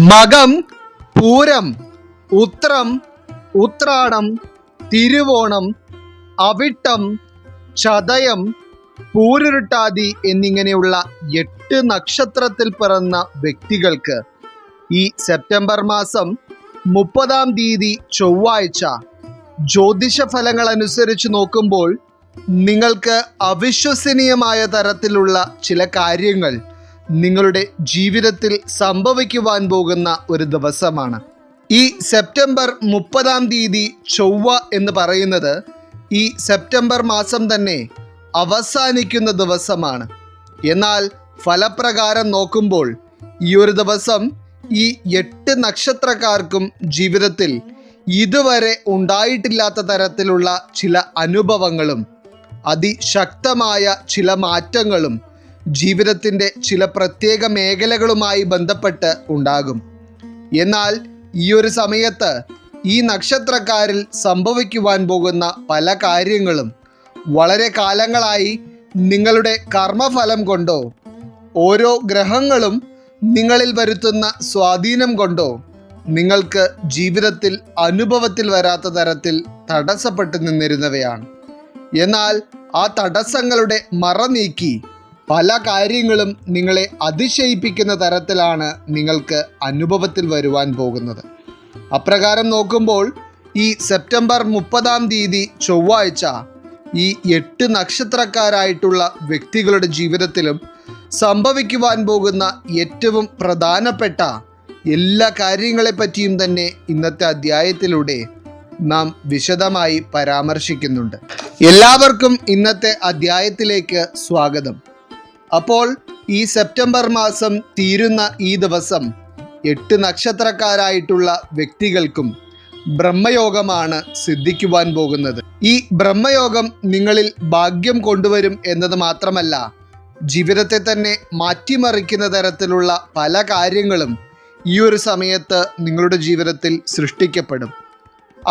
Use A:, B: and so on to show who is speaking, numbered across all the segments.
A: മകം പൂരം ഉത്രം ഉത്രാടം തിരുവോണം അവിട്ടം ചതയം പൂരുരുട്ടാതി എന്നിങ്ങനെയുള്ള എട്ട് നക്ഷത്രത്തിൽ പിറന്ന വ്യക്തികൾക്ക് ഈ സെപ്റ്റംബർ മാസം മുപ്പതാം തീയതി ചൊവ്വാഴ്ച ജ്യോതിഷ ഫലങ്ങൾ അനുസരിച്ച് നോക്കുമ്പോൾ നിങ്ങൾക്ക് അവിശ്വസനീയമായ തരത്തിലുള്ള ചില കാര്യങ്ങൾ നിങ്ങളുടെ ജീവിതത്തിൽ സംഭവിക്കുവാൻ പോകുന്ന ഒരു ദിവസമാണ്. ഈ സെപ്റ്റംബർ മുപ്പതാം തീയതി ചൊവ്വ എന്ന് പറയുന്നത് ഈ സെപ്റ്റംബർ മാസം തന്നെ അവസാനിക്കുന്ന ദിവസമാണ്. എന്നാൽ ഫലപ്രകാരം നോക്കുമ്പോൾ ഈ ഒരു ദിവസം ഈ എട്ട് നക്ഷത്രക്കാർക്കും ജീവിതത്തിൽ ഇതുവരെ ഉണ്ടായിട്ടില്ലാത്ത തരത്തിലുള്ള ചില അനുഭവങ്ങളും അതിശക്തമായ ചില മാറ്റങ്ങളും ജീവിതത്തിന്റെ ചില പ്രത്യേക മേഖലകളുമായി ബന്ധപ്പെട്ട് ഉണ്ടാകും. എന്നാൽ ഈ ഒരു സമയത്ത് ഈ നക്ഷത്രക്കാരിൽ സംഭവിക്കുവാൻ പോകുന്ന പല കാര്യങ്ങളും വളരെ കാലങ്ങളായി നിങ്ങളുടെ കർമ്മഫലം കൊണ്ടോ ഓരോ ഗ്രഹങ്ങളും നിങ്ങളിൽ വരുത്തുന്ന സ്വാധീനം കൊണ്ടോ നിങ്ങൾക്ക് ജീവിതത്തിൽ അനുഭവത്തിൽ വരാത്ത തരത്തിൽ തടസ്സപ്പെട്ടു നിന്നിരുന്നവയാണ്. എന്നാൽ ആ തടസ്സങ്ങളുടെ മറ നീക്കി പല കാര്യങ്ങളും നിങ്ങളെ അതിശയിപ്പിക്കുന്ന തരത്തിലാണ് നിങ്ങൾക്ക് അനുഭവത്തിൽ വരുവാൻ പോകുന്നത്. അപ്രകാരം നോക്കുമ്പോൾ ഈ സെപ്റ്റംബർ മുപ്പതാം തീയതി ചൊവ്വാഴ്ച ഈ എട്ട് നക്ഷത്രക്കാരായിട്ടുള്ള വ്യക്തികളുടെ ജീവിതത്തിലും സംഭവിക്കുവാൻ പോകുന്ന ഏറ്റവും പ്രധാനപ്പെട്ട എല്ലാ കാര്യങ്ങളെപ്പറ്റിയും തന്നെ ഇന്നത്തെ അധ്യായത്തിലൂടെ നാം വിശദമായി പരാമർശിക്കുന്നുണ്ട്. എല്ലാവർക്കും ഇന്നത്തെ അധ്യായത്തിലേക്ക് സ്വാഗതം. അപ്പോൾ ഈ സെപ്റ്റംബർ മാസം തീരുന്ന ഈ ദിവസം എട്ട് നക്ഷത്രക്കാരായിട്ടുള്ള വ്യക്തികൾക്കും ബ്രഹ്മയോഗമാണ് സിദ്ധിക്കുവാൻ പോകുന്നത്. ഈ ബ്രഹ്മയോഗം നിങ്ങളിൽ ഭാഗ്യം കൊണ്ടുവരും എന്നത് മാത്രമല്ല ജീവിതത്തെ തന്നെ മാറ്റിമറിക്കുന്ന തരത്തിലുള്ള പല കാര്യങ്ങളും ഈ ഒരു സമയത്ത് നിങ്ങളുടെ ജീവിതത്തിൽ സൃഷ്ടിക്കപ്പെടും.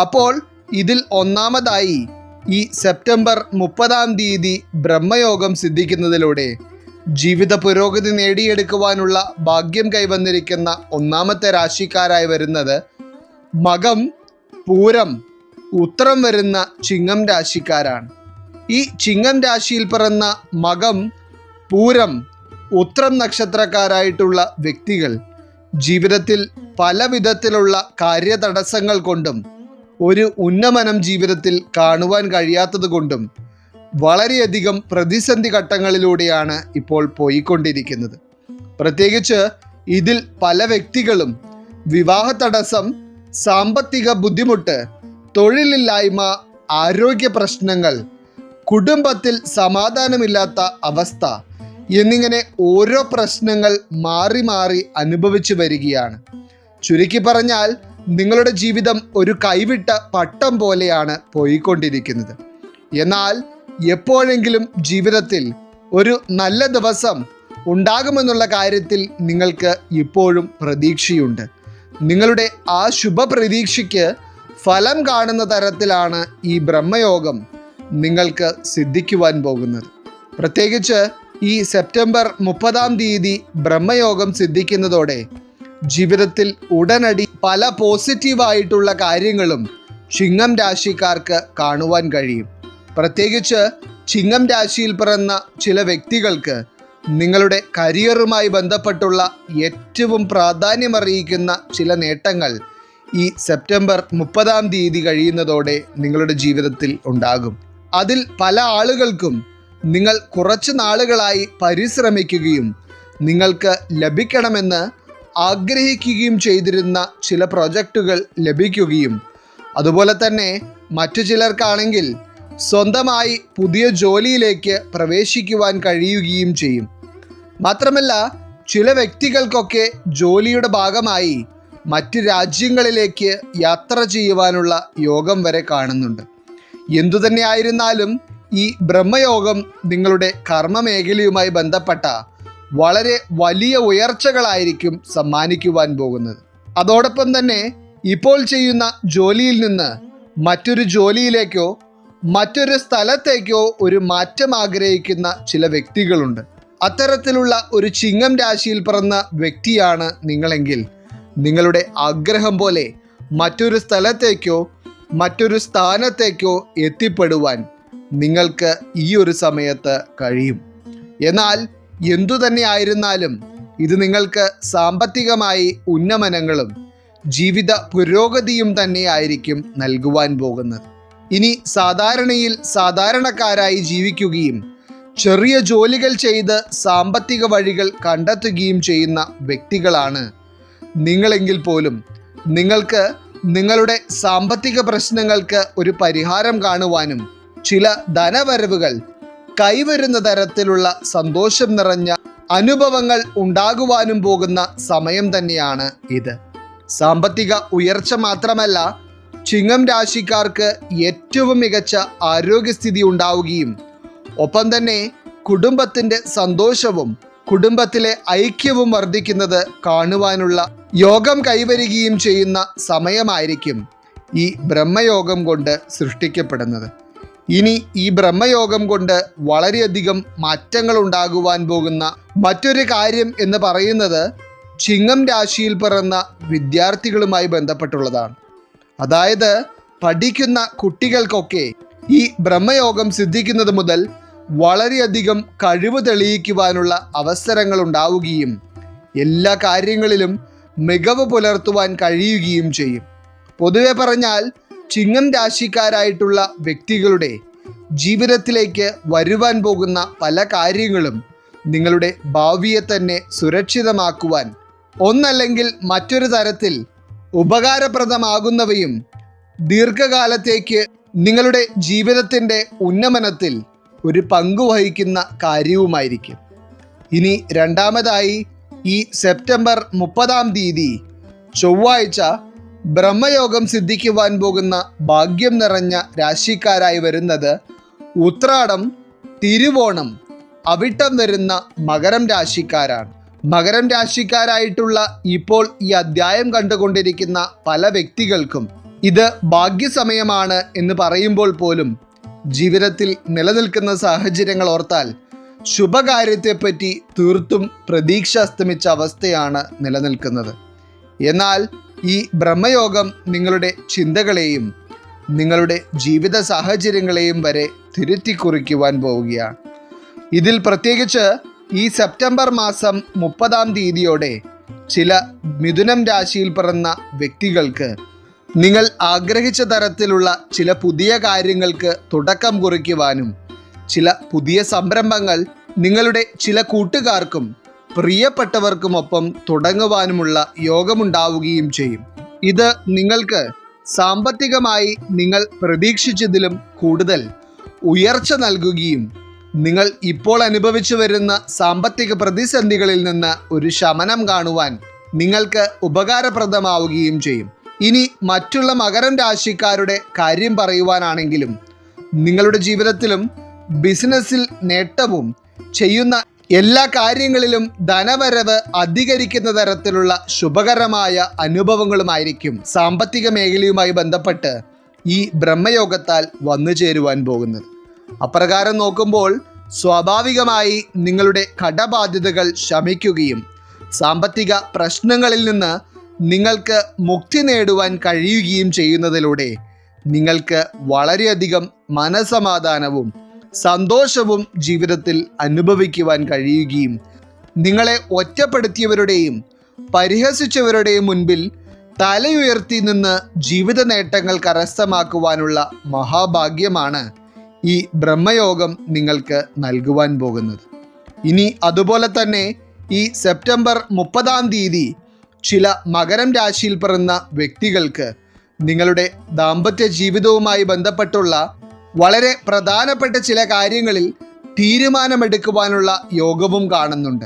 A: അപ്പോൾ ഇതിൽ ഒന്നാമതായി ഈ സെപ്റ്റംബർ മുപ്പതാം തീയതി ബ്രഹ്മയോഗം സിദ്ധിക്കുന്നതിലൂടെ ജീവിത പുരോഗതി നേടിയെടുക്കുവാനുള്ള ഭാഗ്യം കൈവന്നിരിക്കുന്ന ഒന്നാമത്തെ രാശിക്കാരായി വരുന്നത് മകം പൂരം ഉത്തരം വരുന്ന ചിങ്ങം രാശിക്കാരാണ്. ഈ ചിങ്ങം രാശിയിൽ പിറന്ന മകം പൂരം ഉത്രം നക്ഷത്രക്കാരായിട്ടുള്ള വ്യക്തികൾ ജീവിതത്തിൽ പല വിധത്തിലുള്ള കാര്യതടസ്സങ്ങൾ കൊണ്ടും ഒരു ഉന്നമനം ജീവിതത്തിൽ കാണുവാൻ കഴിയാത്തത് കൊണ്ടും വളരെയധികം പ്രതിസന്ധി ഘട്ടങ്ങളിലൂടെയാണ് ഇപ്പോൾ പോയിക്കൊണ്ടിരിക്കുന്നത്. പ്രത്യേകിച്ച് ഇതിൽ പല വ്യക്തികളും വിവാഹ തടസ്സം സാമ്പത്തിക ബുദ്ധിമുട്ട് തൊഴിലില്ലായ്മ ആരോഗ്യ പ്രശ്നങ്ങൾ കുടുംബത്തിൽ സമാധാനമില്ലാത്ത അവസ്ഥ എന്നിങ്ങനെ ഓരോ പ്രശ്നങ്ങൾ മാറി മാറി അനുഭവിച്ചു വരികയാണ്. ചുരുക്കി പറഞ്ഞാൽ നിങ്ങളുടെ ജീവിതം ഒരു കൈവിട്ട പട്ടം പോലെയാണ് പോയിക്കൊണ്ടിരിക്കുന്നത്. എന്നാൽ എപ്പോഴെങ്കിലും ജീവിതത്തിൽ ഒരു നല്ല ദിവസം ഉണ്ടാകുമെന്നുള്ള കാര്യത്തിൽ നിങ്ങൾക്ക് ഇപ്പോഴും പ്രതീക്ഷയുണ്ട്. നിങ്ങളുടെ ആ ശുഭപ്രതീക്ഷയ്ക്ക് ഫലം കാണുന്ന തരത്തിലാണ് ഈ ബ്രഹ്മയോഗം നിങ്ങൾക്ക് സിദ്ധിക്കുവാൻ പോകുന്നത്. പ്രത്യേകിച്ച് ഈ സെപ്റ്റംബർ മുപ്പതാം തീയതി ബ്രഹ്മയോഗം സിദ്ധിക്കുന്നതോടെ ജീവിതത്തിൽ ഉടനടി പല പോസിറ്റീവായിട്ടുള്ള കാര്യങ്ങളും ചിങ്ങം രാശിക്കാർക്ക് കാണുവാൻ കഴിയും. പ്രത്യേകിച്ച് ചിങ്ങം രാശിയിൽ പിറന്ന ചില വ്യക്തികൾക്ക് നിങ്ങളുടെ കരിയറുമായി ബന്ധപ്പെട്ടുള്ള ഏറ്റവും പ്രാധാന്യമറിയിക്കുന്ന ചില നേട്ടങ്ങൾ ഈ സെപ്റ്റംബർ മുപ്പതാം തീയതി കഴിയുന്നതോടെ നിങ്ങളുടെ ജീവിതത്തിൽ ഉണ്ടാകും. അതിൽ പല ആളുകൾക്കും നിങ്ങൾ കുറച്ച് നാളുകളായി പരിശ്രമിക്കുകയും നിങ്ങൾക്ക് ലഭിക്കണമെന്ന് ആഗ്രഹിക്കുകയും ചെയ്തിരുന്ന ചില പ്രൊജക്റ്റുകൾ ലഭിക്കുകയും. അതുപോലെ തന്നെ മറ്റു ചിലർക്കാണെങ്കിൽ സ്വന്തമായി പുതിയ ജോലിയിലേക്ക് പ്രവേശിക്കുവാൻ കഴിയുകയും ചെയ്യും. മാത്രമല്ല ചില വ്യക്തികൾക്കൊക്കെ ജോലിയുടെ ഭാഗമായി മറ്റ് രാജ്യങ്ങളിലേക്ക് യാത്ര ചെയ്യുവാനുള്ള യോഗം വരെ കാണുന്നുണ്ട്. എന്തുതന്നെയായിരുന്നാലും ഈ ബ്രഹ്മയോഗം നിങ്ങളുടെ കർമ്മമേഖലയുമായി ബന്ധപ്പെട്ട വളരെ വലിയ ഉയർച്ചകളായിരിക്കും സമ്മാനിക്കുവാൻ പോകുന്നത്. അതോടൊപ്പം തന്നെ ഇപ്പോൾ ചെയ്യുന്ന ജോലിയിൽ നിന്ന് മറ്റൊരു ജോലിയിലേക്കോ മറ്റൊരു സ്ഥലത്തേക്കോ ഒരു മാറ്റം ആഗ്രഹിക്കുന്ന ചില വ്യക്തികളുണ്ട്. അത്തരത്തിലുള്ള ഒരു ചിങ്ങം രാശിയിൽ പിറന്ന വ്യക്തിയാണ് നിങ്ങളെങ്കിൽ നിങ്ങളുടെ ആഗ്രഹം പോലെ മറ്റൊരു സ്ഥലത്തേക്കോ മറ്റൊരു സ്ഥാനത്തേക്കോ എത്തിപ്പെടുവാൻ നിങ്ങൾക്ക് ഈ ഒരു സമയത്ത് കഴിയും. എന്നാൽ എന്തു തന്നെ ആയിരുന്നാലും ഇത് നിങ്ങൾക്ക് സാമ്പത്തികമായി ഉന്നമനങ്ങളും ജീവിത പുരോഗതിയും തന്നെയായിരിക്കും നൽകുവാൻ പോകുന്നത്. ഇനി സാധാരണയിൽ സാധാരണക്കാരായി ജീവിക്കുകയും ചെറിയ ജോലികൾ ചെയ്ത് സാമ്പത്തിക വഴികൾ കണ്ടെത്തുകയും ചെയ്യുന്ന വ്യക്തികളാണ്. നിങ്ങളെങ്കിൽ പോലും നിങ്ങൾക്ക് നിങ്ങളുടെ സാമ്പത്തിക പ്രശ്നങ്ങൾക്ക് ഒരു പരിഹാരം കാണുവാനും ചില ധനവരവുകൾ കൈവരുന്ന തരത്തിലുള്ള സന്തോഷം നിറഞ്ഞ അനുഭവങ്ങൾ ഉണ്ടാകുവാനും പോകുന്ന സമയം തന്നെയാണ് ഇത്. സാമ്പത്തിക ഉയർച്ച മാത്രമല്ല ചിങ്ങം രാശിക്കാർക്ക് ഏറ്റവും മികച്ച ആരോഗ്യസ്ഥിതി ഉണ്ടാവുകയും ഒപ്പം തന്നെ കുടുംബത്തിന്റെ സന്തോഷവും കുടുംബത്തിലെ ഐക്യവും വർദ്ധിക്കുന്നത് കാണുവാനുള്ള യോഗം കൈവരികയും ചെയ്യുന്ന സമയമായിരിക്കും ഈ ബ്രഹ്മയോഗം കൊണ്ട് സൃഷ്ടിക്കപ്പെടുന്നത്. ഇനി ഈ ബ്രഹ്മയോഗം കൊണ്ട് വളരെയധികം മാറ്റങ്ങൾ ഉണ്ടാകുവാൻ പോകുന്ന മറ്റൊരു കാര്യം എന്ന് പറയുന്നത് ചിങ്ങം രാശിയിൽ പിറന്ന വിദ്യാർത്ഥികളുമായി ബന്ധപ്പെട്ടുള്ളതാണ്. അതായത് പഠിക്കുന്ന കുട്ടികൾക്കൊക്കെ ഈ ബ്രഹ്മയോഗം സിദ്ധിക്കുന്നത് മുതൽ വളരെയധികം കഴിവ് തെളിയിക്കുവാനുള്ള അവസരങ്ങൾ ഉണ്ടാവുകയും എല്ലാ കാര്യങ്ങളിലും മികവ് പുലർത്തുവാൻ കഴിയുകയും ചെയ്യും. പൊതുവെ പറഞ്ഞാൽ ചിങ്ങം രാശിക്കാരായിട്ടുള്ള വ്യക്തികളുടെ ജീവിതത്തിലേക്ക് വരുവാൻ പോകുന്ന പല കാര്യങ്ങളും നിങ്ങളുടെ ഭാവിയെ തന്നെ സുരക്ഷിതമാക്കുവാൻ ഒന്നല്ലെങ്കിൽ മറ്റൊരു തരത്തിൽ ഉപകാരപ്രദമാകുന്നവയും ദീർഘകാലത്തേക്ക് നിങ്ങളുടെ ജീവിതത്തിന്റെ ഉന്നമനത്തിൽ ഒരു പങ്ക് വഹിക്കുന്ന കാര്യവുമായിരിക്കും. ഇനി രണ്ടാമതായി ഈ സെപ്റ്റംബർ മുപ്പതാം തീയതി ചൊവ്വാഴ്ച ബ്രഹ്മയോഗം സിദ്ധിക്കുവാൻ പോകുന്ന ഭാഗ്യം നിറഞ്ഞ രാശിക്കാരായി വരുന്നത് ഉത്രാടം തിരുവോണം അവിട്ടം വരുന്ന മകരം രാശിക്കാരാണ്. മകരം രാശിക്കാരായിട്ടുള്ള ഇപ്പോൾ ഈ അധ്യായം കണ്ടുകൊണ്ടിരിക്കുന്ന പല വ്യക്തികൾക്കും ഇത് ഭാഗ്യസമയമാണ് എന്ന് പറയുമ്പോൾ പോലും ജീവിതത്തിൽ നിലനിൽക്കുന്ന സാഹചര്യങ്ങൾ ഓർത്താൽ ശുഭകാര്യത്തെപ്പറ്റി തീർത്തും പ്രതീക്ഷ അസ്തമിച്ച അവസ്ഥയാണ് നിലനിൽക്കുന്നത്. എന്നാൽ ഈ ബ്രഹ്മയോഗം നിങ്ങളുടെ ചിന്തകളെയും നിങ്ങളുടെ ജീവിത സാഹചര്യങ്ങളെയും വരെ തിരുത്തിക്കുറിക്കുവാൻ പോവുകയാണ്. ഇതിൽ പ്രത്യേകിച്ച് ഈ സെപ്റ്റംബർ മാസം മുപ്പതാം തീയതിയോടെ ചില മിഥുനം രാശിയിൽ പിറന്ന വ്യക്തികൾക്ക് നിങ്ങൾ ആഗ്രഹിച്ച തരത്തിലുള്ള ചില പുതിയ കാര്യങ്ങൾക്ക് തുടക്കം കുറിക്കുവാനും ചില പുതിയ സംരംഭങ്ങൾ നിങ്ങളുടെ ചില കൂട്ടുകാർക്കും പ്രിയപ്പെട്ടവർക്കുമൊപ്പം തുടങ്ങുവാനുമുള്ള യോഗമുണ്ടാവുകയും ചെയ്യും. ഇത് നിങ്ങൾക്ക് സാമ്പത്തികമായി നിങ്ങൾ പ്രതീക്ഷിച്ചതിലും കൂടുതൽ ഉയർച്ച നൽകുകയും നിങ്ങൾ ഇപ്പോൾ അനുഭവിച്ചു വരുന്ന സാമ്പത്തിക പ്രതിസന്ധികളിൽ നിന്ന് ഒരു ശമനം കാണുവാൻ നിങ്ങൾക്ക് ഉപകാരപ്രദമാവുകയും ചെയ്യും. ഇനി മറ്റുള്ള മകരം രാശിക്കാരുടെ കാര്യം പറയുവാനാണെങ്കിലും നിങ്ങളുടെ ജീവിതത്തിലും ബിസിനസ്സിൽ നേട്ടവും ചെയ്യുന്ന എല്ലാ കാര്യങ്ങളിലും ധനവരവ് അധികരിക്കുന്ന തരത്തിലുള്ള ശുഭകരമായ അനുഭവങ്ങളുമായിരിക്കും സാമ്പത്തിക മേഖലയുമായി ബന്ധപ്പെട്ട് ഈ ബ്രഹ്മയോഗത്താൽ വന്നു ചേരുവാൻ പോകുന്നത്. അപ്രകാരം നോക്കുമ്പോൾ സ്വാഭാവികമായി നിങ്ങളുടെ കടബാധ്യതകൾ ശമിക്കുകയും സാമ്പത്തിക പ്രശ്നങ്ങളിൽ നിന്ന് നിങ്ങൾക്ക് മുക്തി നേടുവാൻ കഴിയുകയും ചെയ്യുന്നതിലൂടെ നിങ്ങൾക്ക് വളരെയധികം മനസമാധാനവും സന്തോഷവും ജീവിതത്തിൽ അനുഭവിക്കുവാൻ കഴിയുകയും നിങ്ങളെ ഒറ്റപ്പെടുത്തിയവരുടെയും പരിഹസിച്ചവരുടെയും മുൻപിൽ തലയുയർത്തി നിന്ന് ജീവിത നേട്ടങ്ങൾ കരസ്ഥമാക്കുവാനുള്ള മഹാഭാഗ്യമാണ്. ഈ ബ്രഹ്മയോഗം നിങ്ങൾക്ക് നൽകുവാൻ പോകുന്നത്. ഇനി അതുപോലെ തന്നെ ഈ സെപ്റ്റംബർ മുപ്പതാം തീയതി ചില മകരം രാശിയിൽ പിറന്ന വ്യക്തികൾക്ക് നിങ്ങളുടെ ദാമ്പത്യ ജീവിതവുമായി ബന്ധപ്പെട്ടുള്ള വളരെ പ്രധാനപ്പെട്ട ചില കാര്യങ്ങളിൽ തീരുമാനമെടുക്കുവാനുള്ള യോഗവും കാണുന്നുണ്ട്.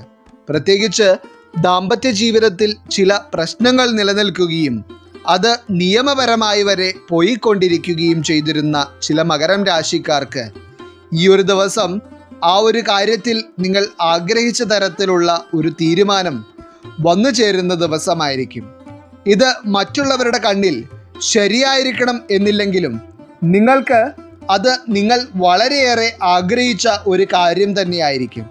A: പ്രത്യേകിച്ച് ദാമ്പത്യ ജീവിതത്തിൽ ചില പ്രശ്നങ്ങൾ നിലനിൽക്കുകയും അത് നിയമപരമായി വരെ പോയിക്കൊണ്ടിരിക്കുകയും ചെയ്തിരുന്ന ചില മകരം രാശിക്കാർക്ക് ഈ ഒരു ദിവസം ആ ഒരു കാര്യത്തിൽ നിങ്ങൾ ആഗ്രഹിച്ച തരത്തിലുള്ള ഒരു തീരുമാനം വന്നു ചേരുന്ന ദിവസമായിരിക്കും. ഇത് മറ്റുള്ളവരുടെ കണ്ണിൽ ശരിയായിരിക്കണം എന്നില്ലെങ്കിലും നിങ്ങൾക്ക് അത് നിങ്ങൾ വളരെയേറെ ആഗ്രഹിച്ച ഒരു കാര്യം തന്നെയായിരിക്കും.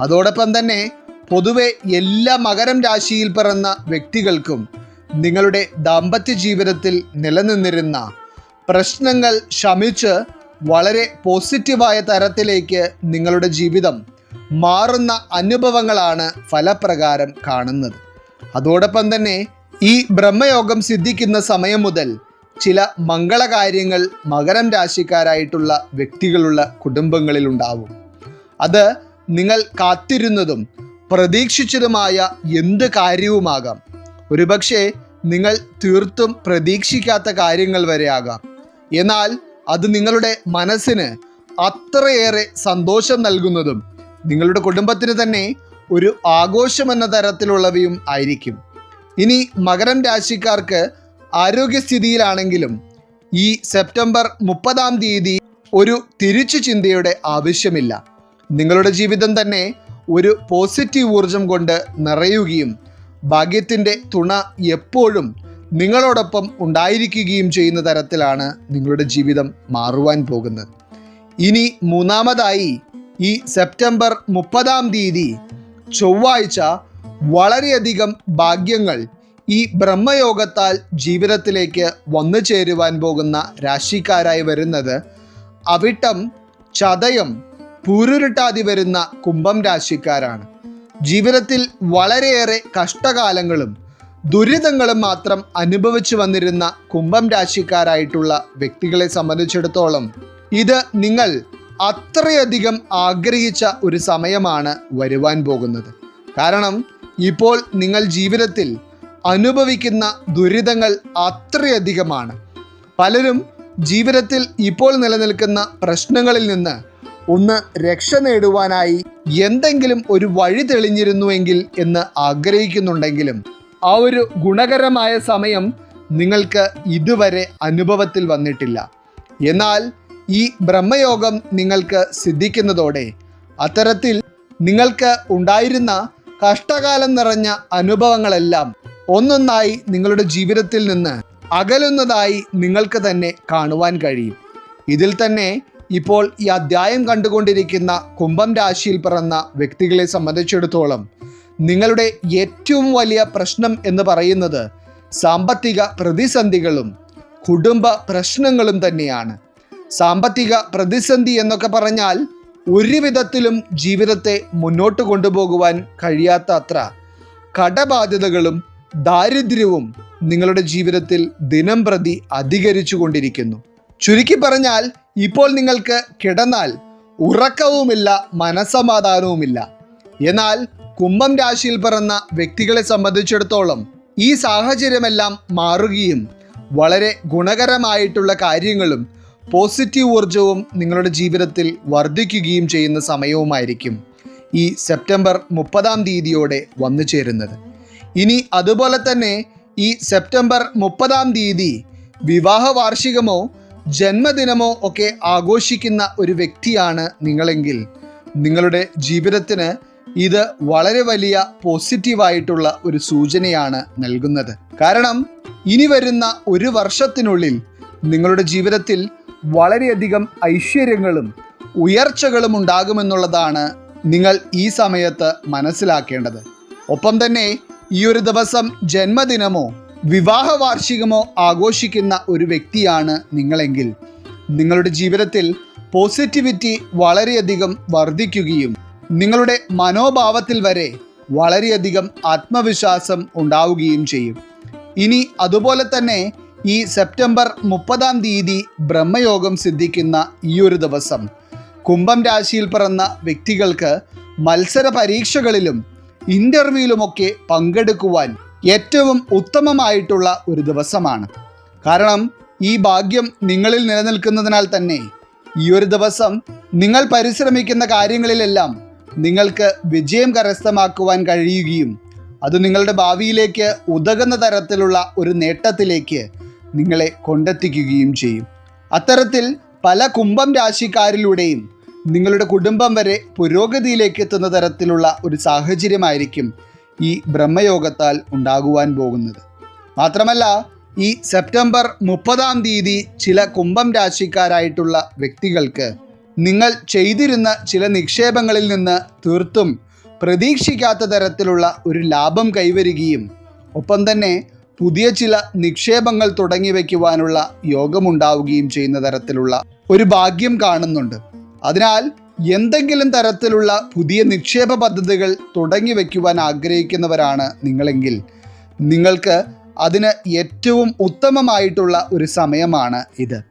A: അതോടൊപ്പം തന്നെ പൊതുവെ എല്ലാ മകരം രാശിയിൽ പിറന്ന വ്യക്തികൾക്കും നിങ്ങളുടെ ദാമ്പത്യ ജീവിതത്തിൽ നിലനിന്നിരുന്ന പ്രശ്നങ്ങൾ ശമിച്ച് വളരെ പോസിറ്റീവായ തരത്തിലേക്ക് നിങ്ങളുടെ ജീവിതം മാറുന്ന അനുഭവങ്ങളാണ് ഫലപ്രകാരം കാണുന്നത്. അതോടൊപ്പം തന്നെ ഈ ബ്രഹ്മയോഗം സിദ്ധിക്കുന്ന സമയം മുതൽ ചില മംഗളകാര്യങ്ങൾ മകരം രാശിക്കാരായിട്ടുള്ള വ്യക്തികളുള്ള കുടുംബങ്ങളിൽ ഉണ്ടാവും. അത് നിങ്ങൾ കാത്തിരുന്നതും പ്രതീക്ഷിച്ചതുമായ എന്ത് കാര്യവുമാകാം. ഒരുപക്ഷെ നിങ്ങൾ തീർത്തും പ്രതീക്ഷിക്കാത്ത കാര്യങ്ങൾ വരെ ആകാം എന്നാൽ അത് നിങ്ങളുടെ മനസ്സിന് അത്രയേറെ സന്തോഷം നൽകുന്നതും നിങ്ങളുടെ കുടുംബത്തിന് തന്നെ ഒരു ആഘോഷം എന്ന തരത്തിലുള്ളവയും ആയിരിക്കും. ഇനി മകരം രാശിക്കാർക്ക് ആരോഗ്യസ്ഥിതിയിലാണെങ്കിലും ഈ സെപ്റ്റംബർ മുപ്പതാം തീയതി ഒരു തിരിച്ചു ചിന്തയുടെ ആവശ്യമില്ല. നിങ്ങളുടെ ജീവിതം തന്നെ ഒരു പോസിറ്റീവ് ഊർജം കൊണ്ട് നിറയുകയും ഭാഗ്യത്തിന്റെ തുണ എപ്പോഴും നിങ്ങളോടൊപ്പം ഉണ്ടായിരിക്കുകയും ചെയ്യുന്ന തരത്തിലാണ് നിങ്ങളുടെ ജീവിതം മാറുവാൻ പോകുന്നത്. ഇനി മൂന്നാമതായി ഈ സെപ്റ്റംബർ മുപ്പതാം തീയതി ചൊവ്വാഴ്ച വളരെയധികം ഭാഗ്യങ്ങൾ ഈ ബ്രഹ്മയോഗത്താൽ ജീവിതത്തിലേക്ക് വന്നു ചേരുവാൻ പോകുന്ന രാശിക്കാരായി വരുന്നത് അവിട്ടം ചതയം പൂരുരുട്ടാതി വരുന്ന കുംഭം രാശിക്കാരാണ്. ജീവിതത്തിൽ വളരെയേറെ കഷ്ടകാലങ്ങളും ദുരിതങ്ങളും മാത്രം അനുഭവിച്ചു വന്നിരുന്ന കുംഭം രാശിക്കാരായിട്ടുള്ള വ്യക്തികളെ സംബന്ധിച്ചിടത്തോളം ഇത് നിങ്ങൾ അത്രയധികം ആഗ്രഹിച്ച ഒരു സമയമാണ് വരുവാൻ പോകുന്നത്. കാരണം ഇപ്പോൾ നിങ്ങൾ ജീവിതത്തിൽ അനുഭവിക്കുന്ന ദുരിതങ്ങൾ അത്രയധികമാണ്. പലരും ജീവിതത്തിൽ ഇപ്പോൾ നിലനിൽക്കുന്ന പ്രശ്നങ്ങളിൽ നിന്ന് ഒന്ന് രക്ഷ നേടുവാനായി എന്തെങ്കിലും ഒരു വഴി തെളിഞ്ഞിരുന്നുവെങ്കിൽ എന്ന് ആഗ്രഹിക്കുന്നുണ്ടെങ്കിലും ആ ഒരു ഗുണകരമായ സമയം നിങ്ങൾക്ക് ഇതുവരെ അനുഭവത്തിൽ വന്നിട്ടില്ല. എന്നാൽ ഈ ബ്രഹ്മയോഗം നിങ്ങൾക്ക് സിദ്ധിക്കുന്നതോടെ അത്തരത്തിൽ നിങ്ങൾക്ക് ഉണ്ടായിരുന്ന കഷ്ടകാലം നിറഞ്ഞ അനുഭവങ്ങളെല്ലാം ഒന്നൊന്നായി നിങ്ങളുടെ ജീവിതത്തിൽ നിന്ന് അകലുന്നതായി നിങ്ങൾക്ക് തന്നെ കാണുവാൻ കഴിയും. ഇതിൽ തന്നെ ഇപ്പോൾ ഈ അധ്യായം കണ്ടുകൊണ്ടിരിക്കുന്ന കുംഭം രാശിയിൽ പിറന്ന വ്യക്തികളെ സംബന്ധിച്ചിടത്തോളം നിങ്ങളുടെ ഏറ്റവും വലിയ പ്രശ്നം എന്ന് പറയുന്നത് സാമ്പത്തിക പ്രതിസന്ധികളും കുടുംബ പ്രശ്നങ്ങളും തന്നെയാണ്. സാമ്പത്തിക പ്രതിസന്ധി എന്നൊക്കെ പറഞ്ഞാൽ ഒരു വിധത്തിലും ജീവിതത്തെ മുന്നോട്ട് കൊണ്ടുപോകുവാൻ കഴിയാത്ത അത്ര കടബാധ്യതകളും ദാരിദ്ര്യവും നിങ്ങളുടെ ജീവിതത്തിൽ ദിനം പ്രതി അധികരിച്ചു കൊണ്ടിരിക്കുന്നു ചുരുക്കി പറഞ്ഞാൽ ഇപ്പോൾ നിങ്ങൾക്ക് കിടന്നാൽ ഉറക്കവുമില്ല മനസമാധാനവുമില്ല എന്നാൽ കുംഭം രാശിയിൽ പിറന്ന വ്യക്തികളെ സംബന്ധിച്ചിടത്തോളം ഈ സാഹചര്യമെല്ലാം മാറുകയും വളരെ ഗുണകരമായിട്ടുള്ള കാര്യങ്ങളും പോസിറ്റീവ് ഊർജവും നിങ്ങളുടെ ജീവിതത്തിൽ വർദ്ധിക്കുകയും ചെയ്യുന്ന സമയവുമായിരിക്കും ഈ സെപ്റ്റംബർ മുപ്പതാം തീയതിയോടെ വന്നു ചേരുന്നത്. ഇനി അതുപോലെ തന്നെ ഈ സെപ്റ്റംബർ മുപ്പതാം തീയതി വിവാഹ വാർഷികമോ ജന്മദിനമോ ഒക്കെ ആഘോഷിക്കുന്ന ഒരു വ്യക്തിയാണ് നിങ്ങളെങ്കിൽ നിങ്ങളുടെ ജീവിതത്തിന് ഇത് വളരെ വലിയ പോസിറ്റീവായിട്ടുള്ള ഒരു സൂചനയാണ് നൽകുന്നത്. കാരണം ഇനി വരുന്ന ഒരു വർഷത്തിനുള്ളിൽ നിങ്ങളുടെ ജീവിതത്തിൽ വളരെയധികം ഐശ്വര്യങ്ങളും ഉയർച്ചകളും ഉണ്ടാകുമെന്നുള്ളതാണ് നിങ്ങൾ ഈ സമയത്ത് മനസ്സിലാക്കേണ്ടത്. ഒപ്പം തന്നെ ഈ ഒരു ദിവസം ജന്മദിനമോ വിവാഹ വാർഷികമോ ആഘോഷിക്കുന്ന ഒരു വ്യക്തിയാണ് നിങ്ങളെങ്കിൽ നിങ്ങളുടെ ജീവിതത്തിൽ പോസിറ്റിവിറ്റി വളരെയധികം വർദ്ധിക്കുകയും നിങ്ങളുടെ മനോഭാവത്തിൽ വരെ വളരെയധികം ആത്മവിശ്വാസം ഉണ്ടാവുകയും ചെയ്യും. ഇനി അതുപോലെ തന്നെ ഈ സെപ്റ്റംബർ മുപ്പതാം തീയതി ബ്രഹ്മയോഗം സിദ്ധിക്കുന്ന ഈ ഒരു ദിവസം. കുംഭം രാശിയിൽ പിറന്ന വ്യക്തികൾക്ക് മത്സര പരീക്ഷകളിലും ഇന്റർവ്യൂവിലുമൊക്കെ പങ്കെടുക്കുവാൻ ഏറ്റവും ഉത്തമമായിട്ടുള്ള ഒരു ദിവസമാണ്. കാരണം ഈ ഭാഗ്യം നിങ്ങളിൽ നിലനിൽക്കുന്നതിനാൽ തന്നെ ഈ ഒരു ദിവസം നിങ്ങൾ പരിശ്രമിക്കുന്ന കാര്യങ്ങളിലെല്ലാം നിങ്ങൾക്ക് വിജയം കരസ്ഥമാക്കുവാൻ കഴിയുകയും അത് നിങ്ങളുടെ ഭാവിയിലേക്ക് ഉതകുന്ന തരത്തിലുള്ള ഒരു നേട്ടത്തിലേക്ക് നിങ്ങളെ കൊണ്ടെത്തിക്കുകയും ചെയ്യും. അത്തരത്തിൽ പല കുംഭം രാശിക്കാരിലൂടെയും നിങ്ങളുടെ കുടുംബം വരെ പുരോഗതിയിലേക്ക് എത്തുന്ന തരത്തിലുള്ള ഒരു സാഹചര്യമായിരിക്കും ഈ ബ്രഹ്മയോഗത്താൽ ഉണ്ടാകുവാൻ പോകുന്നത്. മാത്രമല്ല ഈ സെപ്റ്റംബർ മുപ്പതാം തീയതി ചില കുംഭം രാശിക്കാരായിട്ടുള്ള വ്യക്തികൾക്ക് നിങ്ങൾ ചെയ്തിരുന്ന ചില നിക്ഷേപങ്ങളിൽ നിന്ന് തീർത്തും പ്രതീക്ഷിക്കാത്ത തരത്തിലുള്ള ഒരു ലാഭം കൈവരികയും ഒപ്പം തന്നെ പുതിയ ചില നിക്ഷേപങ്ങൾ തുടങ്ങി വയ്ക്കുവാനുള്ള യോഗമുണ്ടാവുകയും ചെയ്യുന്ന തരത്തിലുള്ള ഒരു ഭാഗ്യം കാണുന്നുണ്ട്. അതിനാൽ എന്തെങ്കിലും തരത്തിലുള്ള പുതിയ നിക്ഷേപ പദ്ധതികൾ തുടങ്ങി വയ്ക്കുവാൻ ആഗ്രഹിക്കുന്നവരാണ് നിങ്ങളെങ്കിൽ നിങ്ങൾക്ക് അതിന് ഏറ്റവും ഉത്തമമായിട്ടുള്ള ഒരു സമയമാണ് ഇത്.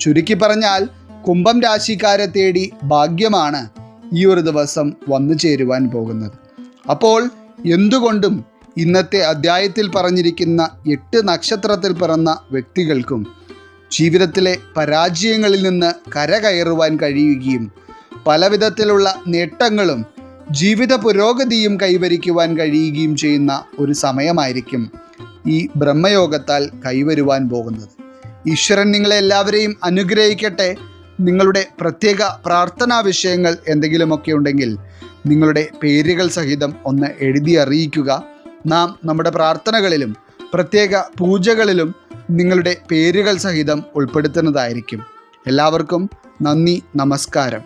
A: ചുരുക്കി പറഞ്ഞാൽ കുംഭം രാശിക്കാരെ തേടി ഭാഗ്യമാണ് ഈ ഒരു ദിവസം വന്നു ചേരുവാൻ പോകുന്നത്. അപ്പോൾ എന്തുകൊണ്ടും ഇന്നത്തെ അധ്യായത്തിൽ പറഞ്ഞിരിക്കുന്ന എട്ട് നക്ഷത്രത്തിൽ പിറന്ന വ്യക്തികൾക്കും ജീവിതത്തിലെ പരാജയങ്ങളിൽ നിന്ന് കരകയറുവാൻ കഴിയുകയും പലവിധത്തിലുള്ള നേട്ടങ്ങളും ജീവിത പുരോഗതിയും കൈവരിക്കുവാൻ കഴിയുകയും ചെയ്യുന്ന ഒരു സമയമായിരിക്കും ഈ ബ്രഹ്മയോഗത്താൽ കൈവരുവാൻ പോകുന്നത്. ഈശ്വരൻ നിങ്ങളെ എല്ലാവരെയും അനുഗ്രഹിക്കട്ടെ. നിങ്ങളുടെ പ്രത്യേക പ്രാർത്ഥനാ വിഷയങ്ങൾ എന്തെങ്കിലുമൊക്കെ ഉണ്ടെങ്കിൽ നിങ്ങളുടെ പേരുകൾ സഹിതം ഒന്ന് എഴുതി അറിയിക്കുക. നാം നമ്മുടെ പ്രാർത്ഥനകളിലും പ്രത്യേക പൂജകളിലും നിങ്ങളുടെ പേരുകൾ സഹിതം ഉൾപ്പെടുത്തുന്നതായിരിക്കും. എല്ലാവർക്കും നന്ദി നമസ്കാരം.